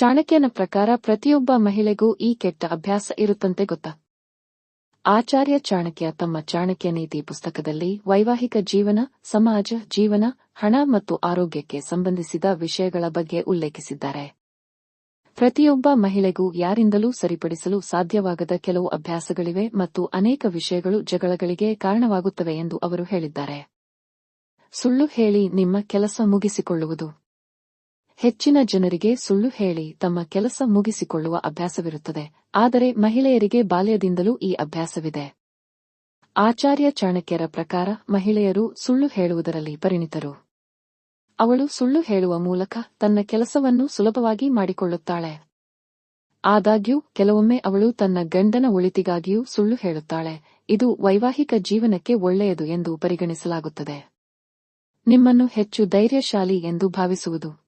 ಚಾಣಕ್ಯನ ಪ್ರಕಾರ ಪ್ರತಿಯೊಬ್ಬ ಮಹಿಳೆಗೂ ಈ ಕೆಟ್ಟ ಅಭ್ಯಾಸ ಇರುತ್ತಂತೆ ಗೊತ್ತಾ? ಆಚಾರ್ಯ ಚಾಣಕ್ಯ ತಮ್ಮ ಚಾಣಕ್ಯ ನೀತಿ ಪುಸ್ತಕದಲ್ಲಿ ವೈವಾಹಿಕ ಜೀವನ, ಸಮಾಜ ಜೀವನ, ಹಣ ಮತ್ತು ಆರೋಗ್ಯಕ್ಕೆ ಸಂಬಂಧಿಸಿದ ವಿಷಯಗಳ ಬಗ್ಗೆ ಉಲ್ಲೇಖಿಸಿದ್ದಾರೆ. ಪ್ರತಿಯೊಬ್ಬ ಮಹಿಳೆಗೂ ಯಾರಿಂದಲೂ ಸರಿಪಡಿಸಲು ಸಾಧ್ಯವಾಗದ ಕೆಲವು ಅಭ್ಯಾಸಗಳಿವೆ ಮತ್ತು ಅನೇಕ ವಿಷಯಗಳು ಜಗಳಗಳಿಗೆ ಕಾರಣವಾಗುತ್ತವೆ ಎಂದು ಅವರು ಹೇಳಿದ್ದಾರೆ. ಸುಳ್ಳು ಹೇಳಿ ನಿಮ್ಮ ಕೆಲಸ ಮುಗಿಸಿಕೊಳ್ಳುವುದು. ಹೆಚ್ಚಿನ ಜನರಿಗೆ ಸುಳ್ಳು ಹೇಳಿ ತಮ್ಮ ಕೆಲಸ ಮುಗಿಸಿಕೊಳ್ಳುವ ಅಭ್ಯಾಸವಿರುತ್ತದೆ, ಆದರೆ ಮಹಿಳೆಯರಿಗೆ ಬಾಲ್ಯದಿಂದಲೂ ಈ ಅಭ್ಯಾಸವಿದೆ. ಆಚಾರ್ಯ ಚಾಣಕ್ಯರ ಪ್ರಕಾರ ಮಹಿಳೆಯರು ಸುಳ್ಳು ಹೇಳುವುದರಲ್ಲಿ ಪರಿಣಿತರು. ಅವಳು ಸುಳ್ಳು ಹೇಳುವ ಮೂಲಕ ತನ್ನ ಕೆಲಸವನ್ನು ಸುಲಭವಾಗಿ ಮಾಡಿಕೊಳ್ಳುತ್ತಾಳೆ. ಆದಾಗ್ಯೂ, ಕೆಲವೊಮ್ಮೆ ಅವಳು ತನ್ನ ಗಂಡನ ಒಳಿತಿಗಾಗಿಯೂ ಸುಳ್ಳು ಹೇಳುತ್ತಾಳೆ. ಇದು ವೈವಾಹಿಕ ಜೀವನಕ್ಕೆ ಒಳ್ಳೆಯದು ಎಂದು ಪರಿಗಣಿಸಲಾಗುತ್ತದೆ. ನಿಮ್ಮನ್ನು ಹೆಚ್ಚು ಧೈರ್ಯಶಾಲಿ ಎಂದು ಭಾವಿಸುವುದು.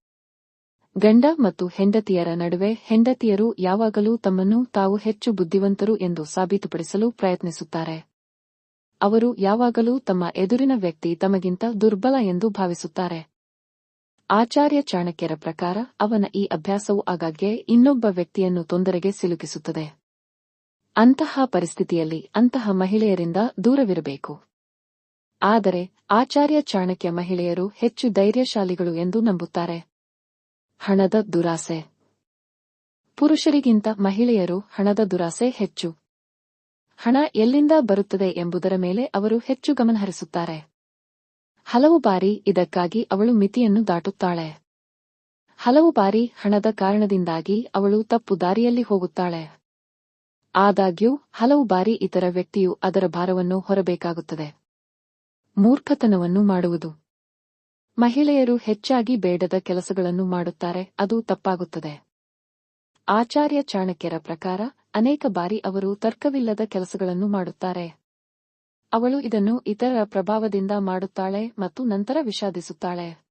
ಗಂಡ ಮತ್ತು ಹೆಂಡತಿಯರ ನಡುವೆ ಹೆಂಡತಿಯರು ಯಾವಾಗಲೂ ತಮ್ಮನ್ನು ತಾವು ಹೆಚ್ಚು ಬುದ್ಧಿವಂತರು ಎಂದು ಸಾಬೀತುಪಡಿಸಲು ಪ್ರಯತ್ನಿಸುತ್ತಾರೆ. ಅವರು ಯಾವಾಗಲೂ ತಮ್ಮ ಎದುರಿನ ವ್ಯಕ್ತಿ ತಮಗಿಂತ ದುರ್ಬಲ ಎಂದು ಭಾವಿಸುತ್ತಾರೆ. ಆಚಾರ್ಯ ಚಾಣಕ್ಯರ ಪ್ರಕಾರ ಅವನ ಈ ಅಭ್ಯಾಸವು ಆಗಾಗ್ಗೆ ಇನ್ನೊಬ್ಬ ವ್ಯಕ್ತಿಯನ್ನು ತೊಂದರೆಗೆ ಸಿಲುಕಿಸುತ್ತದೆ. ಅಂತಹ ಪರಿಸ್ಥಿತಿಯಲ್ಲಿ ಅಂತಹ ಮಹಿಳೆಯರಿಂದ ದೂರವಿರಬೇಕು. ಆದರೆ ಆಚಾರ್ಯ ಚಾಣಕ್ಯ ಮಹಿಳೆಯರು ಹೆಚ್ಚು ಧೈರ್ಯಶಾಲಿಗಳು ಎಂದು ನಂಬುತ್ತಾರೆ. ಹಣದ ದುರಾಸೆ. ಪುರುಷರಿಗಿಂತ ಮಹಿಳೆಯರು ಹಣದ ದುರಾಸೆ ಹೆಚ್ಚು. ಹಣ ಎಲ್ಲಿಂದ ಬರುತ್ತದೆ ಎಂಬುದರ ಮೇಲೆ ಅವರು ಹೆಚ್ಚು ಗಮನಹರಿಸುತ್ತಾರೆ ಹಲವು ಬಾರಿ ಇದಕ್ಕಾಗಿ ಅವಳು ಮಿತಿಯನ್ನು ದಾಟುತ್ತಾಳೆ. ಹಲವು ಬಾರಿ ಹಣದ ಕಾರಣದಿಂದಾಗಿ ಅವಳು ತಪ್ಪು ದಾರಿಯಲ್ಲಿ ಹೋಗುತ್ತಾಳೆ. ಆದಾಗ್ಯೂ, ಹಲವು ಬಾರಿ ಇತರ ವ್ಯಕ್ತಿಯು ಅದರ ಭಾರವನ್ನು ಹೊರಬೇಕಾಗುತ್ತದೆ. ಮೂರ್ಖತನವನ್ನು ಮಾಡುವುದು. ಮಹಿಳೆಯರು ಹೆಚ್ಚಾಗಿ ಬೇಡದ ಕೆಲಸಗಳನ್ನು ಮಾಡುತ್ತಾರೆ, ಅದು ತಪ್ಪಾಗುತ್ತದೆ. ಆಚಾರ್ಯ ಚಾಣಕ್ಯರ ಪ್ರಕಾರ, ಅನೇಕ ಬಾರಿ ಅವರು ತರ್ಕವಿಲ್ಲದ ಕೆಲಸಗಳನ್ನು ಮಾಡುತ್ತಾರೆ. ಅವಳು ಇದನ್ನು ಇತರರ ಪ್ರಭಾವದಿಂದ ಮಾಡುತ್ತಾಳೆ ಮತ್ತು ನಂತರ ವಿಷಾದಿಸುತ್ತಾಳೆ.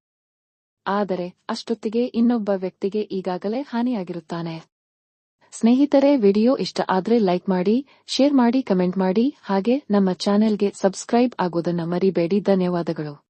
ಆದರೆ, ಅಷ್ಟೊತ್ತಿಗೆ ಇನ್ನೊಬ್ಬ ವ್ಯಕ್ತಿಗೆ ಈಗಾಗಲೇ ಹಾನಿಯಾಗಿರುತ್ತಾನೆ. ಸ್ನೇಹಿತರೆ, ವಿಡಿಯೋ ಇಷ್ಟ ಆದರೆ ಲೈಕ್ ಮಾಡಿ, ಶೇರ್ ಮಾಡಿ, ಕಮೆಂಟ್ ಮಾಡಿ, ಹಾಗೆ ನಮ್ಮ ಚಾನೆಲ್ಗೆ ಸಬ್ಸ್ಕ್ರೈಬ್ ಆಗೋದನ್ನ ಮರಿಬೇಡಿ. ಧನ್ಯವಾದಗಳು.